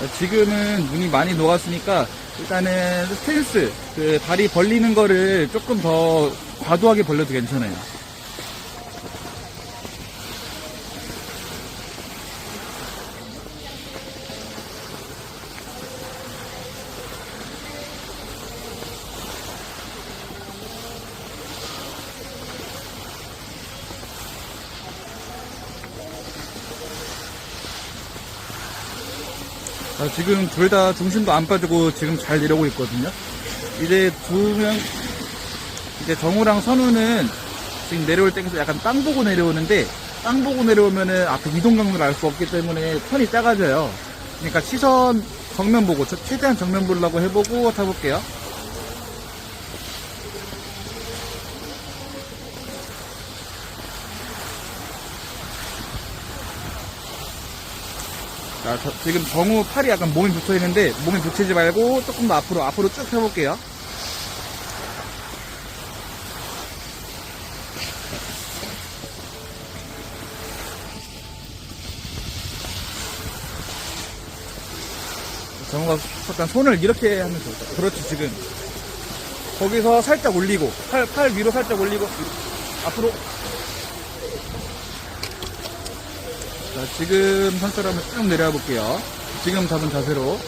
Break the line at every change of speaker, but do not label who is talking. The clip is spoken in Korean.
어, 지금은 눈이 많이 녹았으니까 일단은 스탠스, 그 다리 벌리는 거를 조금 더 과도하게 벌려도 괜찮아요. 자, 지금 둘 다 중심도 안 빠지고 지금 잘 내려오고 있거든요. 이제 두 명, 이제 정우랑 선우는 지금 내려올 때에서 약간 땅 보고 내려오는데 땅 보고 내려오면은 앞에 이동 경로를 알 수 없기 때문에 턴이 작아져요. 그러니까 시선 정면 보고 저- 최대한 정면 보려고 해보고 타볼게요. 자, 저- 지금 정우 팔이 약간 몸에 붙어 있는데 몸에 붙이지 말고 조금 더 앞으로 앞으로 쭉 펴볼게요. 정우가 약간 손을 이렇게 하면 좋을 것 같아요. 그렇지 지금 거기서 살짝 올리고 팔, 팔 위로 살짝 올리고 앞으로 자, 지금 선처럼 쭉 내려와 볼게요. 지금 잡은 자세로.